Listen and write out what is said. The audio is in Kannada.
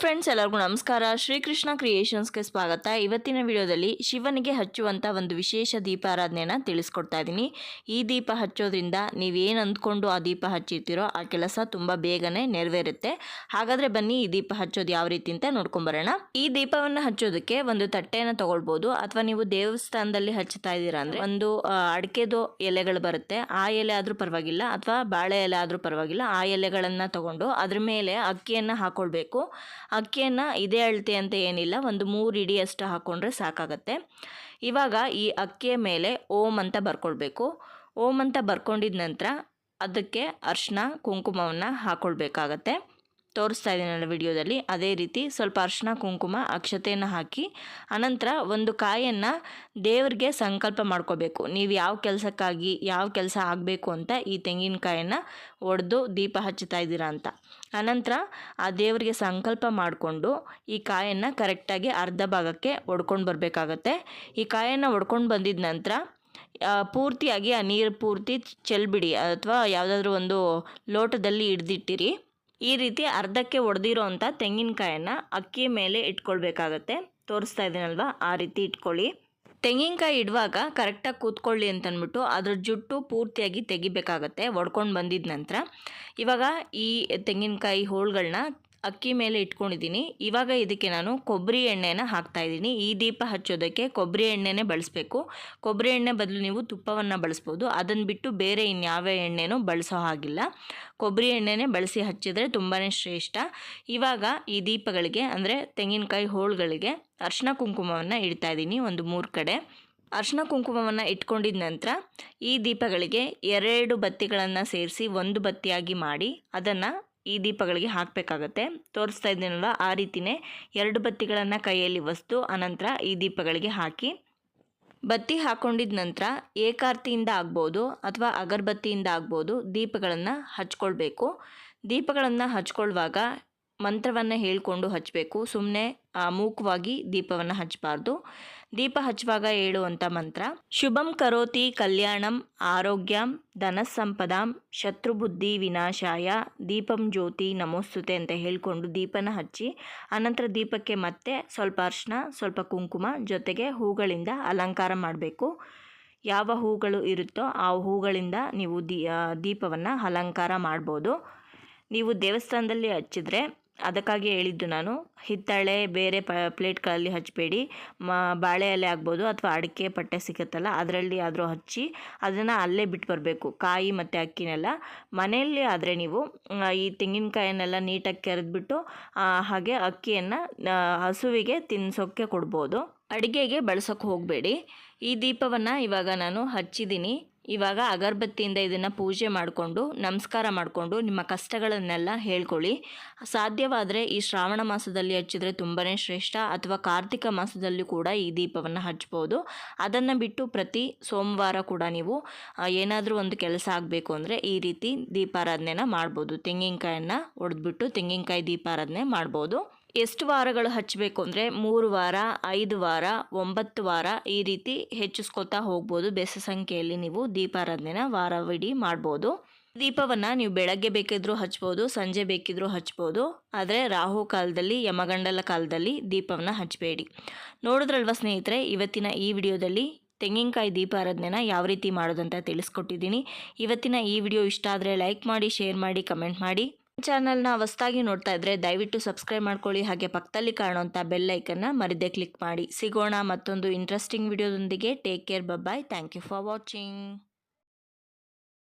ಫ್ರೆಂಡ್ಸ್, ಎಲ್ಲರಿಗೂ ನಮಸ್ಕಾರ. ಶ್ರೀಕೃಷ್ಣ ಕ್ರಿಯೇಷನ್ಸ್ಗೆ ಸ್ವಾಗತ. ಇವತ್ತಿನ ವಿಡಿಯೋದಲ್ಲಿ ಶಿವನಿಗೆ ಹಚ್ಚುವಂಥ ಒಂದು ವಿಶೇಷ ದೀಪಾರಾಧನೆನ ತಿಳಿಸ್ಕೊಡ್ತಾ ಇದ್ದೀನಿ. ಈ ದೀಪ ಹಚ್ಚೋದ್ರಿಂದ ನೀವೇನು ಅಂದ್ಕೊಂಡು ಆ ದೀಪ ಹಚ್ಚಿರ್ತೀರೋ ಆ ಕೆಲಸ ತುಂಬ ಬೇಗನೆ ನೆರವೇರುತ್ತೆ. ಹಾಗಾದರೆ ಬನ್ನಿ ಈ ದೀಪ ಹಚ್ಚೋದು ಯಾವ ರೀತಿ ಅಂತ ನೋಡ್ಕೊಂಬರೋಣ ಈ ದೀಪವನ್ನು ಹಚ್ಚೋದಕ್ಕೆ ಒಂದು ತಟ್ಟೆಯನ್ನು ತಗೊಳ್ಬೋದು, ಅಥವಾ ನೀವು ದೇವಸ್ಥಾನದಲ್ಲಿ ಹಚ್ಚುತ್ತಾ ಇದ್ದೀರಾ ಅಂದರೆ ಒಂದು ಅಡಿಕೆದು ಎಲೆಗಳು ಬರುತ್ತೆ. ಆ ಎಲೆ ಆದರೂ ಪರವಾಗಿಲ್ಲ, ಅಥವಾ ಬಾಳೆ ಎಲೆ ಆದರೂ ಪರವಾಗಿಲ್ಲ, ಆ ಎಲೆಗಳನ್ನು ತಗೊಂಡು ಅದ್ರ ಮೇಲೆ ಅಕ್ಕಿಯನ್ನು ಹಾಕೊಳ್ಬೇಕು. ಅಕ್ಕಿಯನ್ನು ಇದೇ ಅಳತೆ ಅಂತ ಏನಿಲ್ಲ, ಒಂದು ಮೂರು ಇಡಿಯಷ್ಟು ಹಾಕ್ಕೊಂಡ್ರೆ ಸಾಕಾಗತ್ತೆ. ಇವಾಗ ಈ ಅಕ್ಕಿಯ ಮೇಲೆ ಓಮ್ ಅಂತ ಬರ್ಕೊಳ್ಬೇಕು. ಓಮ್ ಅಂತ ಬರ್ಕೊಂಡಿದ ನಂತರ ಅದಕ್ಕೆ ಅರ್ಶಿನ ಕುಂಕುಮವನ್ನು ಹಾಕ್ಕೊಳ್ಬೇಕಾಗತ್ತೆ ತೋರಿಸ್ತಾ ಇದ್ದೀನಲ್ಲ ವಿಡಿಯೋದಲ್ಲಿ. ಅದೇ ರೀತಿ ಸ್ವಲ್ಪ ಅರ್ಶಿನ ಕುಂಕುಮ, ಅಕ್ಷತೆಯನ್ನು ಹಾಕಿ, ಅನಂತರ ಒಂದು ಕಾಯನ್ನು ದೇವರಿಗೆ ಸಂಕಲ್ಪ ಮಾಡ್ಕೋಬೇಕು. ನೀವು ಯಾವ ಕೆಲಸಕ್ಕಾಗಿ, ಯಾವ ಕೆಲಸ ಆಗಬೇಕು ಅಂತ ಈ ತೆಂಗಿನಕಾಯನ್ನು ಒಡೆದು ದೀಪ ಹಚ್ಚುತ್ತಾ ಇದ್ದೀರಾ ಅಂತ. ಅನಂತರ ಆ ದೇವರಿಗೆ ಸಂಕಲ್ಪ ಮಾಡಿಕೊಂಡು ಈ ಕಾಯನ್ನು ಕರೆಕ್ಟಾಗಿ ಅರ್ಧ ಭಾಗಕ್ಕೆ ಒಡ್ಕೊಂಡು ಬರಬೇಕಾಗತ್ತೆ. ಈ ಕಾಯನ್ನು ಒಡ್ಕೊಂಡು ಬಂದಿದ ನಂತರ ಪೂರ್ತಿಯಾಗಿ ಆ ನೀರು ಪೂರ್ತಿ ಚೆಲ್ಬಿಡಿ. ಅಥವಾ ಯಾವುದಾದ್ರೂ ಒಂದು ಲೋಟದಲ್ಲಿ ಹಿಡ್ದಿಟ್ಟಿರಿ. ಈ ರೀತಿ ಅರ್ಧಕ್ಕೆ ಒಡೆದಿರೋ ಅಂಥ ತೆಂಗಿನಕಾಯನ್ನು ಅಕ್ಕಿ ಮೇಲೆ ಇಟ್ಕೊಳ್ಬೇಕಾಗತ್ತೆ. ತೋರಿಸ್ತಾ ಇದ್ದೀನಲ್ವಾ ಆ ರೀತಿ ಇಟ್ಕೊಳ್ಳಿ. ತೆಂಗಿನಕಾಯಿ ಇಡುವಾಗ ಕರೆಕ್ಟಾಗಿ ಕೂತ್ಕೊಳ್ಳಿ ಅಂತಂದ್ಬಿಟ್ಟು ಅದ್ರ ಜುಟ್ಟು ಪೂರ್ತಿಯಾಗಿ ತೆಗಿಬೇಕಾಗತ್ತೆ, ಒಡ್ಕೊಂಡು ಬಂದಿದ ನಂತರ. ಇವಾಗ ಈ ತೆಂಗಿನಕಾಯಿ ಹೋಳುಗಳನ್ನ ಅಕ್ಕಿ ಮೇಲೆ ಇಟ್ಕೊಂಡಿದ್ದೀನಿ. ಇವಾಗ ಇದಕ್ಕೆ ನಾನು ಕೊಬ್ಬರಿ ಎಣ್ಣೆನ ಹಾಕ್ತಾ ಇದ್ದೀನಿ. ಈ ದೀಪ ಹಚ್ಚೋದಕ್ಕೆ ಕೊಬ್ಬರಿ ಎಣ್ಣೆನೇ ಬಳಸಬೇಕು. ಕೊಬ್ಬರಿ ಎಣ್ಣೆ ಬದಲು ನೀವು ತುಪ್ಪವನ್ನು ಬಳಸ್ಬೋದು. ಅದನ್ನು ಬಿಟ್ಟು ಬೇರೆ ಇನ್ಯಾವ ಎಣ್ಣೆನೂ ಬಳಸೋ ಹಾಗಿಲ್ಲ. ಕೊಬ್ಬರಿ ಎಣ್ಣೆನೇ ಬಳಸಿ ಹಚ್ಚಿದರೆ ತುಂಬಾ ಶ್ರೇಷ್ಠ. ಇವಾಗ ಈ ದೀಪಗಳಿಗೆ, ಅಂದರೆ ತೆಂಗಿನಕಾಯಿ ಹೋಳುಗಳಿಗೆ ಅರ್ಶಿನ ಕುಂಕುಮವನ್ನು ಇಡ್ತಾ ಇದ್ದೀನಿ ಒಂದು ಮೂರು ಕಡೆ. ಅರ್ಶಿನ ಕುಂಕುಮವನ್ನು ಇಟ್ಕೊಂಡಿದ ನಂತರ ಈ ದೀಪಗಳಿಗೆ ಎರಡು ಬತ್ತಿಗಳನ್ನು ಸೇರಿಸಿ ಒಂದು ಬತ್ತಿಯಾಗಿ ಮಾಡಿ, ಅದನ್ನು ಈ ದೀಪಗಳಿಗೆ ಹಾಕಬೇಕಾಗತ್ತೆ. ತೋರಿಸ್ತಾ ಇದ್ದೀನಲ್ಲ ಆ ರೀತಿಯೇ ಎರಡು ಬತ್ತಿಗಳನ್ನು ಕೈಯಲ್ಲಿ ವಸ್ತು ಅನಂತರ ಈ ದೀಪಗಳಿಗೆ ಹಾಕಿ. ಬತ್ತಿ ಹಾಕೊಂಡಿದ ನಂತರ ಏಕಾರ್ತಿಯಿಂದ ಆಗ್ಬೋದು ಅಥವಾ ಅಗರಬತ್ತಿಯಿಂದ ಆಗ್ಬೋದು ದೀಪಗಳನ್ನು ಹಚ್ಕೊಳ್ಬೇಕು. ದೀಪಗಳನ್ನು ಹಚ್ಕೊಳ್ಳುವಾಗ ಮಂತ್ರವನ್ನು ಹೇಳಿಕೊಂಡು ಹಚ್ಚಬೇಕು ಸುಮ್ಮನೆ ಮೂಕವಾಗಿ ದೀಪವನ್ನು ಹಚ್ಚಬಾರ್ದು ದೀಪ ಹಚ್ಚುವಾಗ ಹೇಳುವಂಥ ಮಂತ್ರ, ಶುಭಂ ಕರೋತಿ ಕಲ್ಯಾಣಂ ಆರೋಗ್ಯಂ ಧನಸಂಪದಾಂ ಶತ್ರುಬುದ್ಧಿ ವಿನಾಶಾಯ ದೀಪಂ ಜ್ಯೋತಿ ನಮೋಸ್ತುತೆ ಅಂತ ಹೇಳಿಕೊಂಡು ದೀಪನ ಹಚ್ಚಿ, ಅನಂತರ ದೀಪಕ್ಕೆ ಮತ್ತೆ ಸ್ವಲ್ಪ ಅರ್ಶಿನ, ಸ್ವಲ್ಪ ಕುಂಕುಮ, ಜೊತೆಗೆ ಹೂಗಳಿಂದ ಅಲಂಕಾರ ಮಾಡಬೇಕು. ಯಾವ ಹೂಗಳು ಇರುತ್ತೋ ಆ ಹೂಗಳಿಂದ ನೀವು ದೀಪವನ್ನು ಅಲಂಕಾರ ಮಾಡ್ಬೋದು. ನೀವು ದೇವಸ್ಥಾನದಲ್ಲಿ ಹಚ್ಚಿದ್ರೆ ಅದಕ್ಕಾಗಿ ಹೇಳಿದ್ದು ನಾನು. ಹಿತ್ತಾಳೆ ಬೇರೆ ಪ, ಪ್ಲೇಟ್ಗಳಲ್ಲಿ ಹಚ್ಚಬೇಡಿ ಮ, ಬಾಳೆ ಎಲೆ ಆಗ್ಬೋದು ಅಥವಾ ಅಡಿಕೆ ಪಟ್ಟೆ ಸಿಗುತ್ತಲ್ಲ, ಅದರಲ್ಲಿ ಆದರೂ ಹಚ್ಚಿ ಅದನ್ನು ಅಲ್ಲೇ ಬಿಟ್ಟು ಬರಬೇಕು. ಕಾಯಿ ಮತ್ತು ಅಕ್ಕಿನೆಲ್ಲ. ಮನೆಯಲ್ಲಿ ಆದರೆ ನೀವು ಈ ತೆಂಗಿನಕಾಯನ್ನೆಲ್ಲ ನೀಟಾಗಿ ಕೆರೆದ್ಬಿಟ್ಟು ಹಾಗೆ ಅಕ್ಕಿಯನ್ನು ಹಸುವಿಗೆ ತಿನ್ನಿಸೋಕ್ಕೆ ಕೊಡ್ಬೋದು. ಅಡುಗೆಗೆ ಬಳಸೋಕೆ ಹೋಗಬೇಡಿ. ಈ ದೀಪವನ್ನು ಇವಾಗ ನಾನು ಹಚ್ಚಿದ್ದೀನಿ. ಇವಾಗ ಅಗರಬತ್ತಿಯಿಂದ ಇದನ್ನು ಪೂಜೆ ಮಾಡಿಕೊಂಡು, ನಮಸ್ಕಾರ ಮಾಡಿಕೊಂಡು, ನಿಮ್ಮ ಕಷ್ಟಗಳನ್ನೆಲ್ಲ ಹೇಳ್ಕೊಳ್ಳಿ. ಸಾಧ್ಯವಾದರೆ ಈ ಶ್ರಾವಣ ಮಾಸದಲ್ಲಿ ಹಚ್ಚಿದ್ರೆ ತುಂಬಾ ಶ್ರೇಷ್ಠ, ಅಥವಾ ಕಾರ್ತಿಕ ಮಾಸದಲ್ಲಿ ಕೂಡ ಈ ದೀಪವನ್ನು ಹಚ್ಬೋದು. ಅದನ್ನು ಬಿಟ್ಟು ಪ್ರತಿ ಸೋಮವಾರ ಕೂಡ ನೀವು ಏನಾದರೂ ಒಂದು ಕೆಲಸ ಆಗಬೇಕು ಅಂದರೆ ಈ ರೀತಿ ದೀಪಾರಾಧನೆನ ಮಾಡ್ಬೋದು. ತೆಂಗಿನಕಾಯನ್ನು ಒಡೆದ್ಬಿಟ್ಟು ತೆಂಗಿನಕಾಯಿ ದೀಪಾರಾಧನೆ ಮಾಡ್ಬೋದು. ಎಷ್ಟು ವಾರಗಳು ಹಚ್ಚಬೇಕು ಅಂದರೆ ಮೂರು ವಾರ, ಐದು ವಾರ, ಒಂಬತ್ತು ವಾರ ಈ ರೀತಿ ಹೆಚ್ಚಿಸ್ಕೊತಾ ಹೋಗ್ಬೋದು. ಬೆಸ ಸಂಖ್ಯೆಯಲ್ಲಿ ನೀವು ದೀಪಾರಾಧನೆನ ವಾರವಿಡೀ ಮಾಡ್ಬೋದು. ದೀಪವನ್ನು ನೀವು ಬೆಳಗ್ಗೆ ಬೇಕಿದ್ರೂ ಹಚ್ಬೋದು, ಸಂಜೆ ಬೇಕಿದ್ರೂ ಹಚ್ಬೋದು. ಆದರೆ ರಾಹು ಕಾಲದಲ್ಲಿ, ಯಮಗಂಡಲ ಕಾಲದಲ್ಲಿ ದೀಪವನ್ನು ಹಚ್ಚಬೇಡಿ. ನೋಡಿದ್ರಲ್ವ ಸ್ನೇಹಿತರೆ, ಇವತ್ತಿನ ಈ ವಿಡಿಯೋದಲ್ಲಿ ತೆಂಗಿನಕಾಯಿ ದೀಪಾರಾಧನೆನ ಯಾವ ರೀತಿ ಮಾಡೋದಂತ ತಿಳಿಸ್ಕೊಟ್ಟಿದ್ದೀನಿ. ಇವತ್ತಿನ ಈ ವಿಡಿಯೋ ಇಷ್ಟ ಆದರೆ ಲೈಕ್ ಮಾಡಿ, ಶೇರ್ ಮಾಡಿ, ಕಮೆಂಟ್ ಮಾಡಿ. ಚಾನಲ್ನ ಹೊಸ್ದಾಗಿ ನೋಡ್ತಾ ಇದ್ರೆ ದಯವಿಟ್ಟು ಸಬ್ಸ್ಕ್ರೈಬ್ ಮಾಡ್ಕೊಳ್ಳಿ, ಹಾಗೆ ಪಕ್ಕದಲ್ಲಿ ಕಾಣುವಂಥ ಬೆಲ್ ಐಕನ್ನ ಮರಿದೆ ಕ್ಲಿಕ್ ಮಾಡಿ. ಸಿಗೋಣ ಮತ್ತೊಂದು interesting ವಿಡಿಯೋದೊಂದಿಗೆ take care bye bye thank you for watching